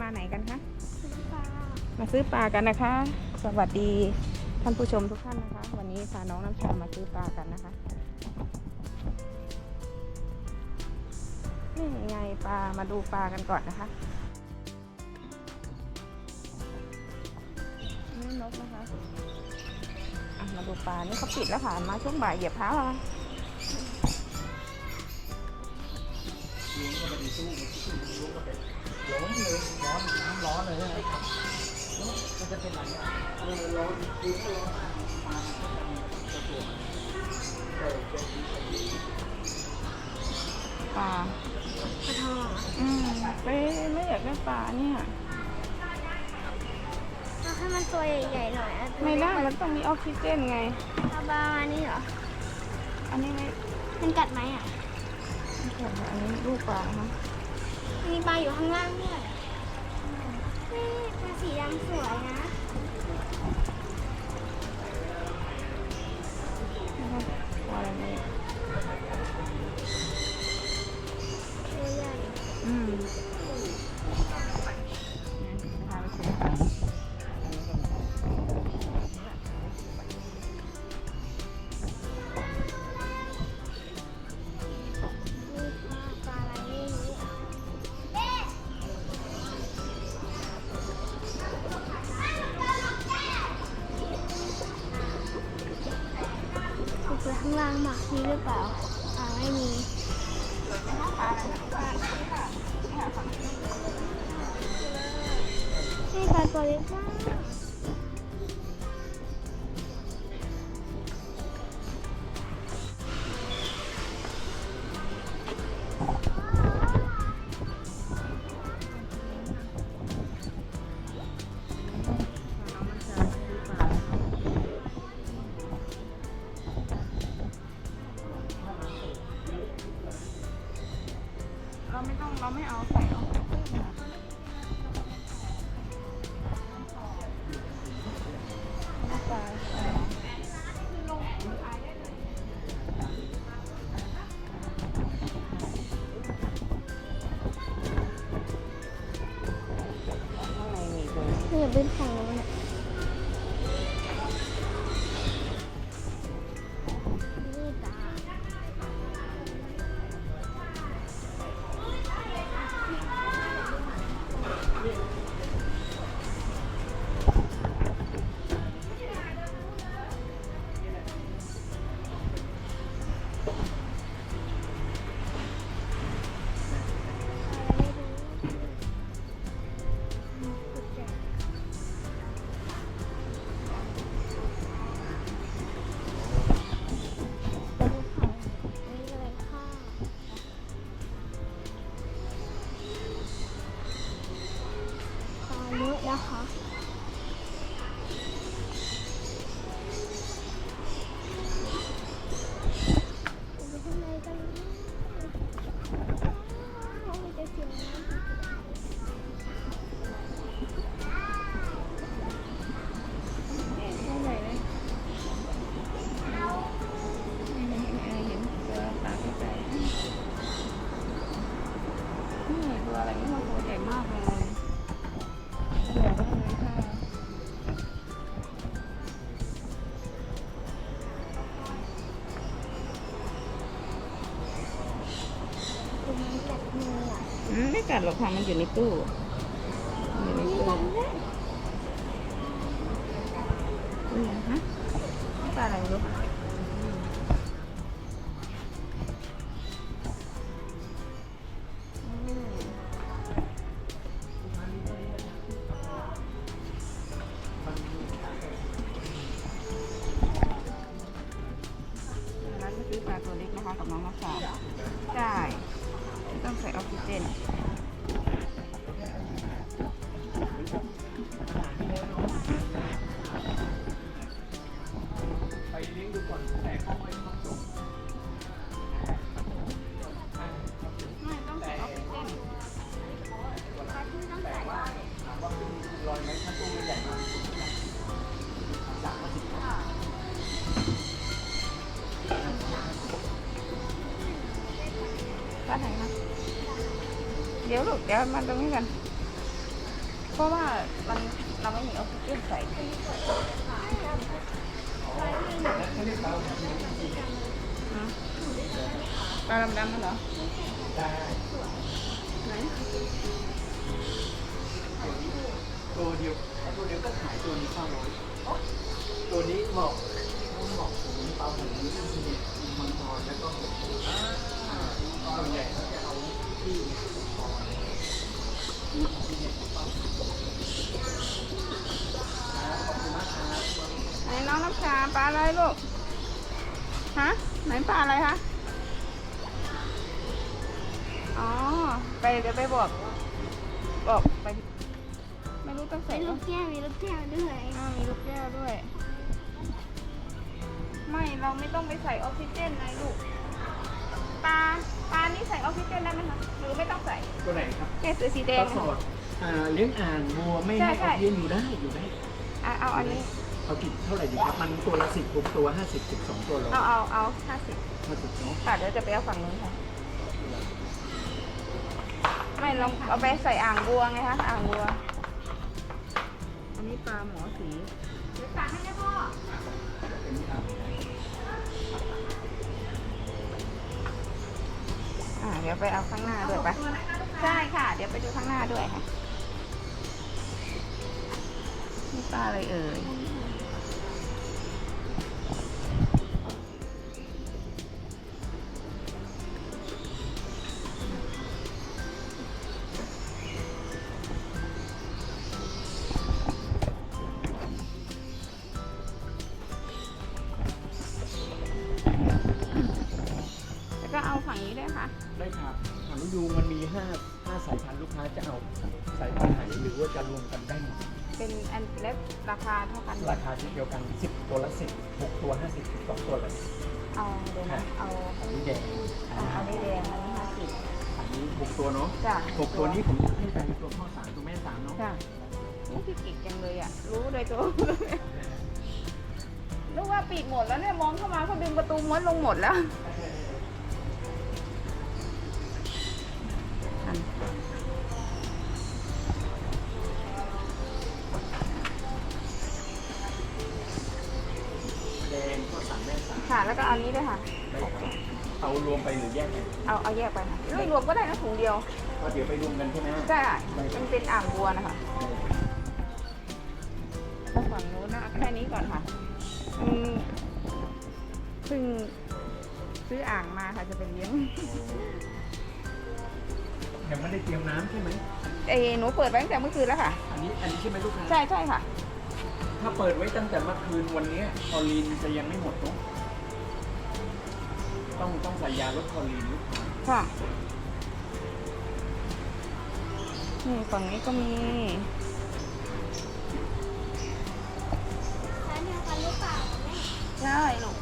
มาไหนกันคะปลามาซื้อปลากันนะคะ สวัสดีท่านผู้ชมทุกท่านนะคะ วันนี้พาน้องน้ำชามาซื้อปลากันนะคะนี่ไงปลามาดูปลากันก่อนนะคะนี่นกนะคะอะมาดูปลานี่เขาปิดแล้วค่ะมาช่วงบ่ายเหยียบเท้าค่ะร้ อนเลยร้อนน้ำร้อนเลยนะครับมันจะเป็นหลายอย่างเออร้อนคือร้อนมากปลามันก็จะมีกระตัวแต่จะมีปลางอืมไม่ไม่อยากได้ปลาเนี่ย เอาให้มันตัวใหญ่ๆหน่อยอะไม่ได้มันต้องมีออกซิเจนไง เอาปลามานี่เหรอ อันนี้ไม่มันกัดไหมอะม่ใช่ค่ะอันนี้ลูกปลานะคะ มีปลาอยู่ข้างล่างด้วยนี่ปลาสีดำสวยนะนะคะ ต้องเกัดหรอกค่ะมันอยู่ในตู้อยู่ในมีตู้กัดด้วยอืมฮะปลาอะไรไม่รู้ ปลาไหนคะเดี๋ยวลูกเดี๋ยวมาตรงนี้กัน เพราะว่ามันเราไม่มีออกซิเจนใส่เขาเรียกปลาหัวหินจริงฮะปลาดำๆนั่นเหรอไหนตัวเดียวตัวเดียวก็ขายตัวนี้เก้าร้อยตัวนี้เหมาะเหมาะถึงปลาหัวหินที่มีมังกรแล้วก็ ส่วนใหญ่เขาจะเอาที่คอขอบคุณมากครับไหนน้องน้ำชาปลาอะไรลูก ฮะ ไหนปลาอะไรคะ อ๋อ ไปเดี๋ยวไปบอก บอกไป ไม่รู้ต้องใส่มีลูลูกกแก้วมีลูกแก้วด้วยอ้าวมีลูกแก้วด้วย ไม่ เราไม่ต้องไปใส่ออกซิเจนเลยลูก ปลา ปลานี่ใส่ออกซิเจนได้ไหมคะหรือไม่ต้องใส่ตัวไหนครับแค่สีสีแดปงลาสดอ่าเลี้ยงอ่างวัวไม่ใช่ให้ใช่ออกซิเจนอยู่ได้อยู่ได้อะเอาอันนี้เอากี่เท่าไหร่ดีครับมันตัวละสิบหกตัวห้าสิบสิบสองตัวโลเอาเอาเอาห้าสิบห้าสิบเนาะค่ะเดี๋ยวจะไปเอาฝั่งนู้นค่ะไม่ลองเอาไปใส่อ่างบัวไงคะอ่างบัว อันนี้ปลาหมอสีเดี๋ยวตักให้นะพ่อ ดี๋ยวไปเอาข้างหน้าด้วยไปใช่ค่ะ เดี๋ยวไปดูข้างหน้าด้วยค่ะนี่ปลาอะไรเอ่ยแล้วก็เอาฝั่งนี้ด้วยค่ะ ได้ครับหางนกยูงมันมีห้าห้าสายพันธุ์ลูกค้าจะเอาสายพันธุ์ไหนหรือว่าจะรวมกันได้หมดเป็นอันเล็บราคาเท่ากันราคาเดียวกันสิบตัวละสิบหกตัวห้าสิบสิบสองตัวเลยเอาเดี๋ยวนะเอาอันนี้แดงเอาเอานี่แดงอันนี้ห้าสิบอันนี้หกตัวเนาะจ้ะหกตัวนี้ผมจะให้ไปตัวพ่อสามตัวแม่สามเนาะจ้ะนี่พี่กิกจังเลยอะ รู้โดยตัวนึกว่าปิดหมดแล้วเนี่ยมองเข้ามาเขาดึงประตูม้วนลงหมดแล้ว ค่ะ แล้วก็เอานี้ด้วยค่ะได้ครับเอารวมไปหรือแยกกันเอาเอาแยกไปค่ะรวมก็ได้นะถุงเดียวก็เดี๋ยวไปรวมกันใช่ไหมใช่มันเป็นอ่างบัวนะคะแล้วฝั่งนู้นนะแค่นี้ก่อนค่ะอืมเพิ่งซื้ออ่างมาค่ะจะไปเลี้ยงยังไม่ได้เตรียมน้ำใช่ไหม เอยหนูเปิดไว้ตั้งแต่เมื่อคืนแล้วค่ะ อันนี้อันนี้ใช่ไหมลูกค้าใช่ใช่ค่ะ ถ้าเปิดไว้ตั้งแต่เมื่อคืนวันนี้คอลีนจะยังไม่หมดเนอะ ต้องต้องใส่ยาลดคอลีนลูกค้าค่ะ นี่ฝั่งนี้ก็มีร้านเดียวกันหรือเปล่าแม่ใช่ลูก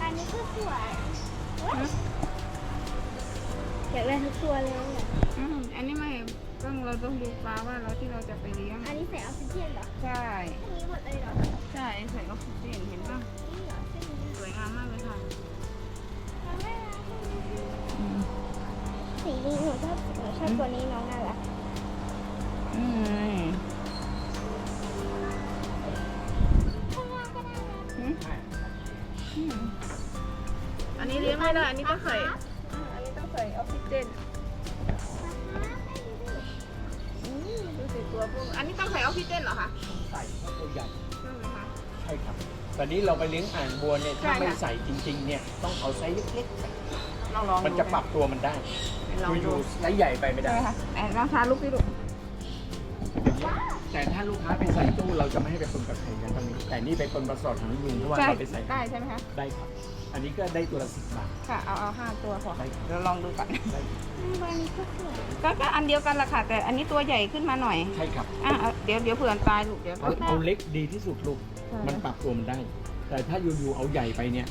อันนี้ก็สวยเว้ยอยากได้ทุกตัวเลยอะอืมอันนี้ไม่ต้องเราต้องดูปลาว่าเราที่เราจะไปเลี้ยง อันนี้ใส่ออกซิเจนเหรอใช่ อันนี้หมดเลยเหรอใช่ใส่ออกซิเจนเห็นป่ะนี่เหรอเส้นนี้ สวยงามมากเลยค่ะน้องน่ารัก สีนี้หนูชอบหนูชอบตัวนี้น้องน่ารักอืมอืมอันนี้เลี้ยงไม่ได้ อันนี้ต้องใส่อ่าอันนี้ต้องใส่ออกซิเจนอ้นี่ดิอืมดูสิตัวพวก อันนี้ต้องใส่ออกซิเจนเหรอคะ ใส่เพราตัวใหญ่ ใช่ไหมคะใช่ครับตอนนี้เราไปเลี้ยงอ่างบัวเนี่ยใช่ถ้าไม่ค่ะใส่จริงๆเนี่ยต้องเอาไซส์เล็กลองลองๆ มันจะปรับตัวมันได้ลองอดูยู่ๆไซส์ใหญ่ไปไม่ใช่ได้ไหมคะไหนลองทาลูกดิลูกแต่ถ้าลูกค้าไปใส่ตู้เราจะไม่ให้ไปปนกับไข่กันตรงนี้แต่นี่ไปปนประสอดของยุงเพราะว่าใช่เราไปใส่ได้ใช่ไหมคะ ได้ครับ อันนี้ก็ได้ตัวละสิบบาท ค่ะ เอาเอาห้าตัวพอได้ครับ เดี๋ยวลองดูก่อน ได้ตัวนี้ก็สวยก็ก็อันเดียวกันละค่ะ แต่อันนี้ตัวใหญ่ขึ้นมาหน่อย ใช่ครับอะเอาเดี๋ยวเดี๋ยวเผื่อมันตายลูกเดี๋ยวเอาเอาเล็กดีที่สุดลูกใช่มันปรับตัวมันได้ แต่ถ้าอยู่ๆเอาใหญ่ไปเนี่ย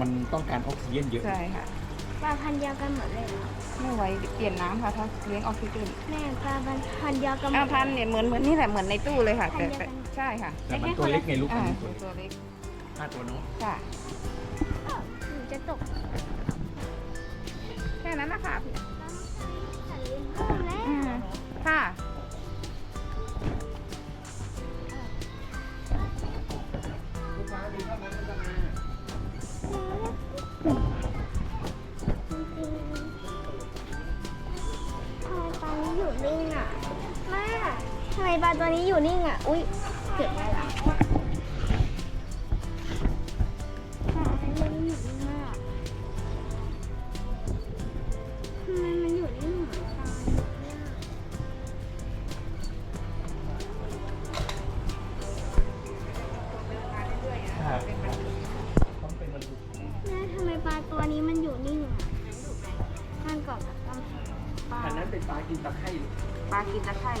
มันต้องการออกซิเจนเยอะ ใช่ค่ะ ปลาพันธุ์เดียวกันหมดเลยเหรอไม่ไหวเปลี่ยนน้ำค่ะ ถ้าเลี้ยงออกซิเจนแม่ปลาพันธุ์เดียวกันหมอ้าดวพันเนี่ยเหมือนเหมือนนี่แหละเหมือนในตู้เลยค่ะแต่พันเดียวกัแต่นใช่ค่ะแต่มันตัวเล็กไงลูกอ่ามันตัวเล็กตัวเล็กห้าตัวเนาะค่ะอ้าวหนู จะตก แค่นั้นนะคะพี่อืค่ะทำไมีเท่านี้อยู่นิ่งอะแม่ทำไมปลาตัวนี้อยู่นิ่งอะ อุ้ยเกิดอะไรล่ะ แม่ทำไมปลาตัวนี้มันอยู่นิ่งอะมันเกาะกับกำแพงปลาอันนั้นเป็นปลากินตะไคร่ปลากินตะไคร่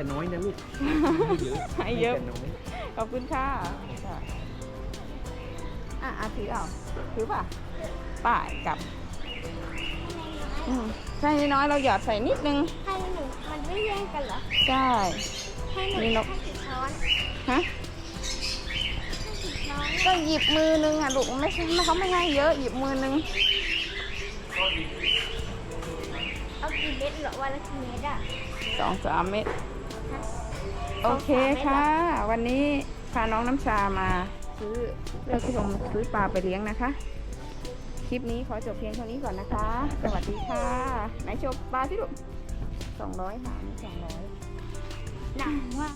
แต่น้อยนะลูกเยอะให้เยอะ แต่น้อยขอบคุณค่ะค่ะอะอะถือเอาถือป่ะป่ายกลับอืมใช่น้อยเราหยอดใส่นิดนึง ให้หนูมันไม่แย่งกันเหรอ ใช่ ให้หนูมีนก ให้กี่ช้อนฮะ ให้กี่ช้อนก็หยิบมือนึงอะลูกไม่ใช่เขาไม่ให้เยอะหยิบมือนึง เอากี่เม็ดเหรอวันละกี่เม็ดอะสองสามเม็ด โอเคค่ะ วันนี้พาน้องน้ำชามาซื้อเลือกชมซื้อปลาไปเลี้ยงนะคะ คลิปนี้ขอจบเพียงเท่านี้ก่อนนะคะ สวัสดีค่ะ ไหนชมปลาที่ลูกสองร้อยค่ะมีสองร้อยหนังว่า